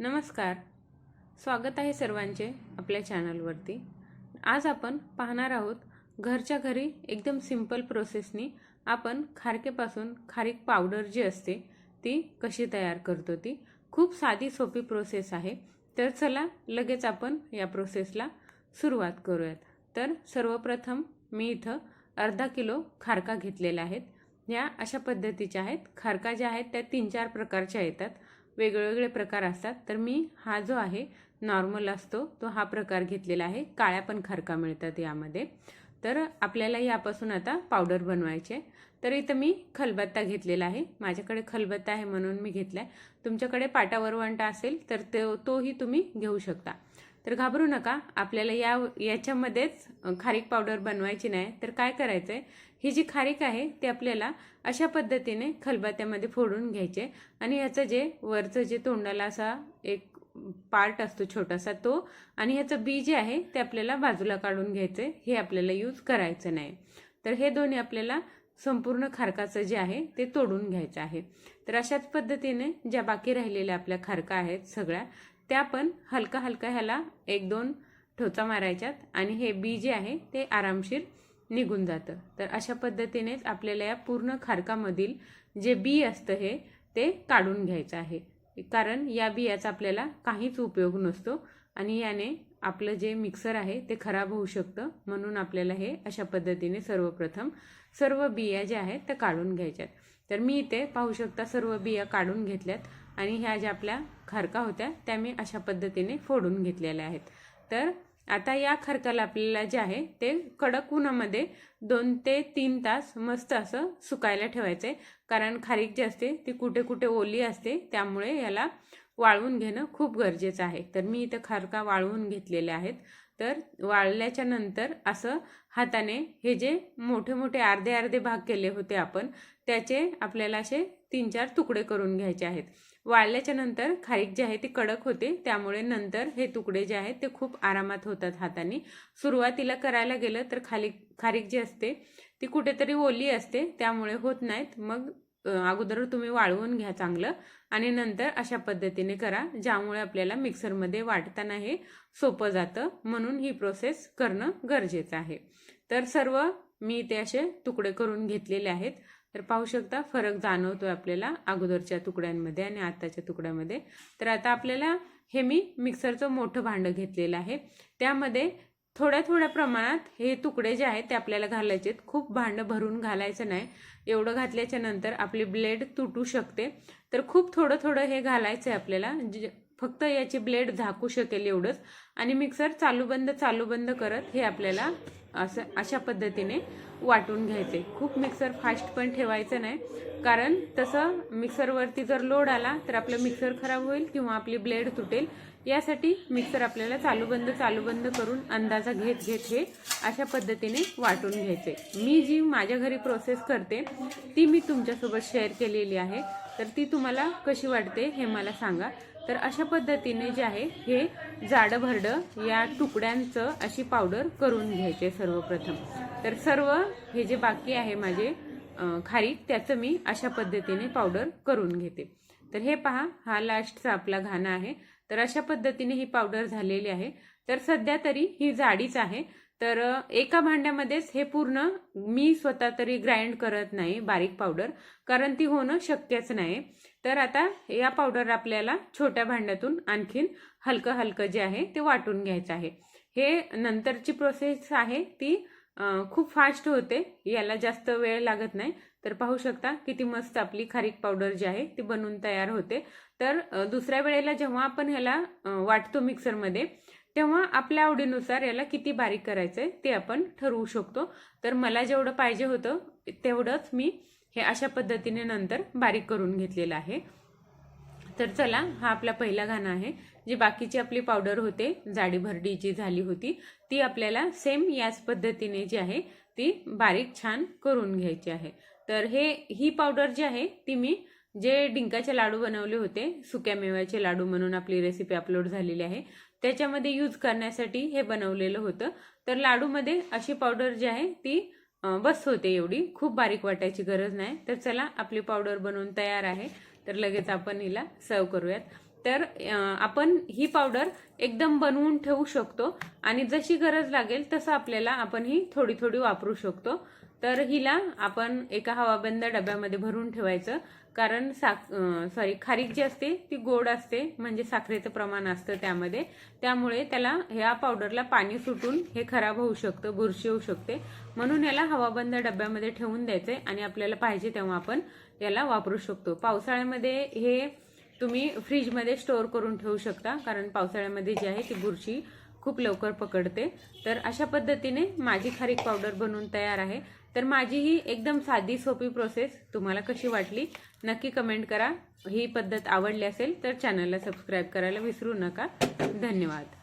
नमस्कार. स्वागत आहे सर्वांचे आपल्या चॅनलवरती. आज आपण पाहणार आहोत घरच्या घरी एकदम सिंपल प्रोसेसनी आपण खारकेपासून खारीक पावडर जी असते ती कशी तयार करतो ती. खूप साधी सोपी प्रोसेस आहे. तर चला लगेच आपण या प्रोसेसला सुरुवात करूयात. तर सर्वप्रथम मी इथं अर्धा किलो खारका घेतलेल्या आहेत. या अशा पद्धतीच्या आहेत. खारका ज्या आहेत त्या तीन चार प्रकारच्या येतात. वेगवेगळे प्रकार असतात. तर मी हा जो आहे नॉर्मल असतो तो हा प्रकार घेतलेला आहे. काळ्या पण खारका मिळतात यामध्ये. तर आपल्याला यापासून आता पावडर बनवायचे. तर इथं मी खलबत्ता घेतलेला आहे. माझ्याकडे खलबत्ता आहे म्हणून मी घेतला आहे तुमच्याकडे पाटावरवंट असेल तर तो तोही तुम्ही घेऊ शकता. तर घाबरू नका. आपल्याला या याच्यामध्येच खारीक पावडर बनवायची नाही. तर काय करायचं आहे ही जी खारीक आहे ती आपल्याला अशा पद्धतीने खलबात्यामध्ये फोडून घ्यायचे आणि ह्याचं जे वरचं जे तोंडाला असा एक पार्ट असतो छोटासा तो आणि ह्याचं बी जे आहे ते आपल्याला बाजूला काढून घ्यायचं हे आपल्याला यूज करायचं नाही. तर हे दोन्ही आपल्याला संपूर्ण खारकाचं जे आहे ते तोडून घ्यायचं आहे. तर अशाच पद्धतीने ज्या बाकी राहिलेल्या आपल्या खारका आहेत सगळ्या त्या पण हलका हलका ह्याला एक दोन ठोचा मारायच्यात. आणि हे बी जे आहे ते आरामशीर निघून जातं. तर अशा पद्धतीनेच आपल्याला या पूर्ण खारकामधील जे बी असतं हे ते काढून घ्यायचं आहे. कारण या बियाचा आपल्याला काहीच उपयोग नसतो आणि याने आपलं जे मिक्सर आहे ते खराब होऊ शकतं. म्हणून आपल्याला हे अशा पद्धतीने सर्वप्रथम सर्व बिया ज्या आहेत त्या काढून घ्यायच्यात. तर मी इथे पाहू शकता सर्व बिया काढून घेतल्यात आणि ह्या ज्या आपल्या खारका होत्या त्या मी अशा पद्धतीने फोडून घेतलेल्या आहेत. तर आता या खरकाला आपल्याला जे आहे ते कडक उन्हामध्ये दोन ते तीन तास मस्त असं सुकायला ठेवायचं. आहे कारण खारीक जी असते ती कुठे कुठे ओली असते त्यामुळे याला वाळवून घेणं खूप गरजेचं आहे. तर मी इथं खारका वाळवून घेतलेल्या आहेत. तर वाळल्याच्या नंतर असं हाताने हे जे मोठे मोठे अर्धे अर्धे भाग केले होते आपण त्याचे आपल्याला असे तीन चार तुकडे करून घ्यायचे आहेत. वाळल्याच्या नंतर खारीक जे आहे ती कडक होते. त्यामुळे नंतर हे तुकडे जे आहेत ते खूप आरामात होतात हाताने. सुरुवातीला करायला गेलं तर खाली खारीक जी असते ती कुठेतरी ओली असते. त्यामुळे होत नाहीत. मग अगोदर तुम्ही वाळवून घ्या चांगलं आणि नंतर अशा पद्धतीने करा ज्यामुळे आपल्याला मिक्सरमध्ये वाटताना हे सोपं जातं. म्हणून ही प्रोसेस करणं गरजेचं आहे. तर सर्व मी ते असे तुकडे करून घेतलेले आहेत. तर पाहू शकता फरक जाणवतोय आपल्याला अगोदरच्या तुकड्यांमध्ये आणि आत्ताच्या तुकड्यामध्ये. तर आता आपल्याला हे मी मिक्सरचं मोठं भांडं घेतलेलं आहे. त्यामध्ये थोड्या थोड्या प्रमाणात हे तुकडे जे आहेत ते आपल्याला घालायचे आहेत. खूप भांडं भरून घालायचं नाही. एवढं घातल्याच्या नंतर आपली ब्लेड तुटू शकते. तर खूप थोडं थोडं हे घालायचं आहे आपल्याला फक्त याची ब्लेड झाकू शकेल एवढंच. आणि मिक्सर चालू बंद चालू बंद करत हे आपल्याला असं अशा पद्धतीने वाटून घ्यायचे. खूप मिक्सर फास्ट पण ठेवायचं नाही. कारण तसं मिक्सरवरती जर लोड आला तर आपलं मिक्सर खराब होईल किंवा आपली ब्लेड तुटेल. यासाठी मिक्सर आपल्याला चालू बंद चालू बंद करून अंदाजा घेत घेत हे अशा पद्धतीने वाटून घ्यायचे. मी जी माझ्या घरी प्रोसेस करते ती मी तुमच्यासोबत शेअर केलेली आहे. तर ती तुम्हाला कशी वाटते हे मला सांगा. तर अशा पद्धतीने जे आहे हे जाडं भरडं या तुकड्यांचं अशी पावडर करून घ्यायचे सर्वप्रथम. तर सर्व हे जे बाकी आहे माझे खारीक त्याचं मी अशा पद्धतीने पावडर करून घेते. तर हे पहा हा लास्टचा आपला घाणा आहे. तर अशा पद्धतीने ही पावडर झालेली आहे. तर सध्या तरी ही जाडीच आहे. तर एका भांड्यामध्येच हे पूर्ण मी स्वतः तरी ग्राइंड करत नाही बारीक पावडर कारण ती होणं शक्यच नाही तर आता या पावडर आपल्याला छोट्या भांड्यातून आणखीन हलकं हलकं जे आहे ते वाटून घ्यायचं आहे. हे नंतरची प्रोसेस आहे ती खूप फास्ट होते. याला जास्त वेळ लागत नाही. तर पाहू शकता किती मस्त आपली खारीक पावडर जी आहे ती बनवून तयार होते. तर दुसऱ्या वेळेला जेव्हा आपण ह्याला वाटतो मिक्सरमध्ये तेव्हा आपल्या आवडीनुसार याला किती बारीक करायचं आहे ते आपण ठरवू शकतो. तर मला जेवढं पाहिजे होतं तेवढंच मी हे अशा पद्धतीने नंतर बारीक करून घेतलेलं आहे. तर चला हा आपला पहिला घाणा आहे. जी बाकीची आपली पावडर होते जाडी भरडी जी झाली होती ती आपल्याला सेम याच पद्धतीने जी आहे ती बारीक छान करून घ्यायची आहे. तर हे ही पावडर जी आहे ती मी जे डिंकाचे लाडू बनवले होते सुक्या मेव्याचे लाडू म्हणून आपली रेसिपी अपलोड झालेली आहे त्याच्यामध्ये यूज करण्यासाठी हे बनवलेलं होतं. तर लाडूमध्ये अशी पावडर जी आहे ती बस होते एवढी. खूप बारीक वाटायची गरज नाही. तर चला आपली पावडर बनवून तयार आहे. तर लगेच आपण हिला सर्व करूयात. तर आपण ही पावडर एकदम बनवून ठेवू शकतो. आणि जशी गरज लागेल तसं आपल्याला आपण ही थोडी थोडी वापरू शकतो. तर हिला आपण एका हवाबंद डब्यामध्ये भरून ठेवायचं. कारण साक सॉरी खारीक जी असते ती गोड असते. म्हणजे साखरेचं प्रमाण असतं त्यामध्ये. त्यामुळे त्याला ह्या पावडरला पाणी सुटून हे खराब होऊ शकतं बुरशी होऊ शकते. म्हणून याला हवाबंद डब्यामध्ये ठेवून द्यायचंय आणि आपल्याला पाहिजे तेव्हा आपण याला वापरू शकतो. पावसाळ्यामध्ये हे तुम्ही फ्रीजमध्ये स्टोअर करून ठेवू शकता. कारण पावसाळ्यामध्ये जी आहे ती बुरशी खूप लवकर पकडते. तर अशा पद्धतीने माझी खारीक पावडर बनवून तयार आहे. तर माझी ही एकदम साधी सोपी प्रोसेस तुम्हाला कशी वाटली नक्की कमेंट करा. ही पद्धत आवडली असेल तर चॅनलला सबस्क्राईब करायला विसरू नका. धन्यवाद.